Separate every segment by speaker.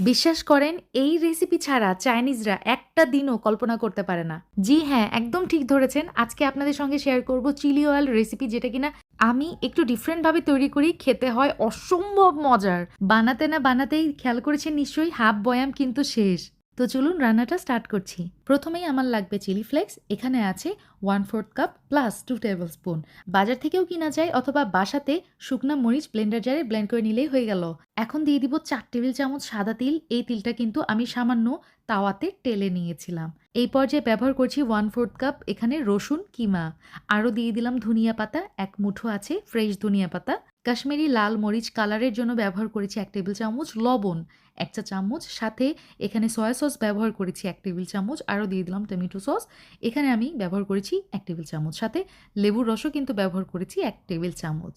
Speaker 1: বিশ্বাস করেন, এই রেসিপি ছাড়া চাইনিজরা একটা দিনও কল্পনা করতে পারে না। জি হ্যাঁ একদম ঠিক ধরেছেন। আজকে আপনাদের সঙ্গে শেয়ার করব চিলি অয়েল রেসিপি যেটা কিনা আমি একটু ডিফারেন্টভাবে তৈরি করি, খেতে হয় অসম্ভব মজার। বানাতে না বানাতেই খেয়াল করেছেন নিশ্চয়ই, হাফ বয়াম কিন্তু শেষ। তো চলুন রান্নাটা স্টার্ট করছি। প্রথমেই আমার লাগবে চিলি ফ্লেক্স, এখানে আছে one fourth cup plus two tablespoon বাজার থেকেও কিনা যায় অথবা বাসাতে শুকনা মরিচ ব্লেন্ডার জারে ব্লেন্ড করে নিলেই হয়ে গেল। এখন দিয়ে দিব চার টেবিল চামচ সাদা তিল। এই তিলটা কিন্তু আমি সামান্য তাওয়াতে টেলে নিয়েছিলাম। এই পর্যায়ে ব্যবহার করছি ওয়ান ফোর্থ কাপ এখানে রসুন, কিমা। আরও দিয়ে দিলাম ধনিয়া পাতা, এক মুঠো আছে ফ্রেশ ধনিয়া পাতা। কাশ্মীরি লাল মরিচ কালারের জন্য ব্যবহার করেছি এক টেবিল চামচ, লবণ এক চা চামচ, সাথে এখানে সয়া সস ব্যবহার করেছি এক টেবিল চামচ, আরও দিয়ে দিলাম টমেটো সস। এখানে আমি ব্যবহার করেছি এক টেবিল চামচ, সাথে লেবুর রসও কিন্তু ব্যবহার করেছি এক টেবিল চামচ।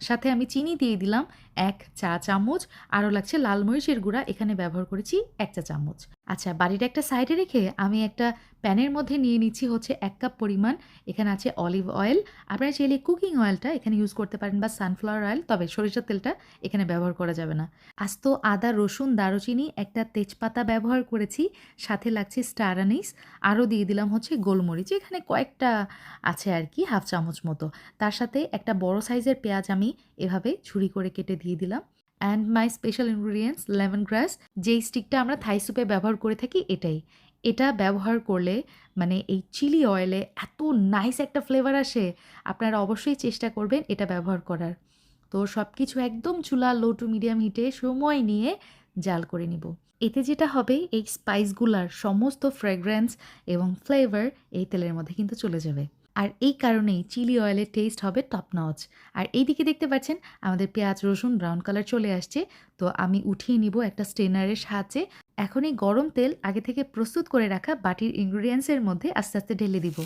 Speaker 1: সাথে আমি চিনি দিয়ে দিলাম এক চা চামচ, আরও লাগছে লাল মরিচের গুঁড়া, এখানে ব্যবহার করেছি এক চা চামচ। আচ্ছা বাড়িটা একটা সাইডে রেখে আমি একটা প্যানের মধ্যে নিয়ে নিচ্ছি হচ্ছে এক কাপ পরিমাণ। এখানে আছে অলিভ অয়েল। আপনারা চাইলে কুকিং অয়েলটা এখানে ইউজ করতে পারেন বা সানফ্লাওয়ার অয়েল, তবে সরিষার তেলটা এখানে ব্যবহার করা যাবে না। আস্ত আদা, রসুন, দারুচিনি একটা তেজপাতা ব্যবহার করেছি। সাথে লাগছে স্টার আনিস। আরও দিয়ে দিলাম হচ্ছে গোলমরিচ। এখানে কয়েকটা আছে আর কি, হাফ চামচ মতো। তার সাথে একটা বড় সাইজের পেঁয়াজ আমি এভাবে ছুরি করে কেটে দিয়ে দিলাম। And my special ingredients lemongrass যেই স্টিকটা আমরা থাই সুপে ব্যবহার করে থাকি, এটাই। এটা ব্যবহার করলে মানে এই চিলি অয়েলে এত নাইস একটা ফ্লেভার আসে, আপনারা অবশ্যই চেষ্টা করবেন এটা ব্যবহার করার। তো সব কিছু একদম চুলা লো টু মিডিয়াম হিটে সময় নিয়ে জাল করে নিব। এতে যেটা হবে, এই স্পাইসগুলার সমস্ত ফ্রেগ্রেন্স এবং ফ্লেভার এই তেলের মধ্যে কিন্তু চলে যাবে। আর এই কারণেই চিলি অয়েলের টেস্ট হবে টপ নচ আর এইদিকে দেখতে পাচ্ছেন, আমাদের পেঁয়াজ, রসুন ব্রাউন কালার চলে আসছে। তো আমি উঠিয়ে নিব একটা স্টেনারের সাহায্যে। এখন এই গরম তেল আগে থেকে প্রস্তুত করে রাখা বাটির ইনগ্রিডিয়েন্টসের মধ্যে আস্তে আস্তে ঢেলে দিব।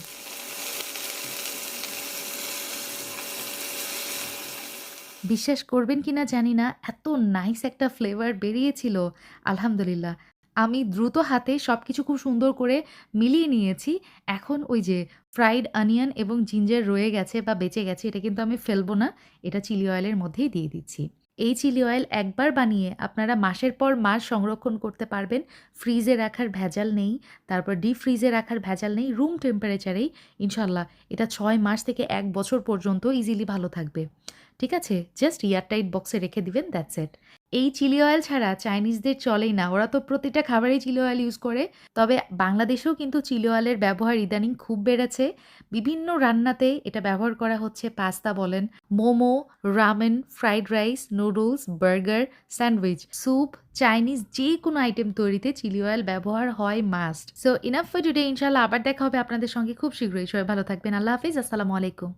Speaker 1: বিশ্বাস করবেন কিনা জানি না, এত নাইস একটা ফ্লেভার বেরিয়েছিল। আলহামদুলিল্লাহ। আমি দ্রুত হাতে সব কিছু খুব সুন্দর করে মিলিয়ে নিয়েছি। এখন ওই যে ফ্রাইড অনিয়ন এবং জিঞ্জার রয়ে গেছে বা বেঁচে গেছে, এটা কিন্তু আমি ফেলব না, এটা চিলি অয়েলের মধ্যেই দিয়ে দিচ্ছি। এই চিলি অয়েল একবার বানিয়ে আপনারা মাসের পর মাস সংরক্ষণ করতে পারবেন। ফ্রিজে রাখার ভেজাল নেই, তারপর ডিপ ফ্রিজে রাখার ভেজাল নেই রুম টেম্পারেচারেই ইনশাল্লাহ এটা ছয় মাস থেকে এক বছর পর্যন্ত ইজিলি ভালো থাকবে। ঠিক আছে? জাস্ট এয়ারটাইট বক্সে রেখে দিবেন দ্যাটস এট এই চিলি অয়েল ছাড়া চাইনিজদের চলেই না। ওরা তো প্রতিটা খাবারেই চিলি অয়েল ইউজ করে। তবে বাংলাদেশেও কিন্তু চিলি অয়েলের ব্যবহার ইদানিং খুব বেড়েছে। বিভিন্ন রান্নাতে এটা ব্যবহার করা হচ্ছে পাস্তা বলেন। Momo ramen fried rice noodles burger sandwich soup Chinese যে কোনো আইটেম তৈরিতে চিলি অয়েল ব্যবহার হয় must so enough for today ইনশাল্লাহ আবার দেখা হবে আপনাদের সঙ্গে খুব শীঘ্রই। সবাই ভালো থাকবেন। আল্লাহ হাফিজ। আসসালামু আলাইকুম।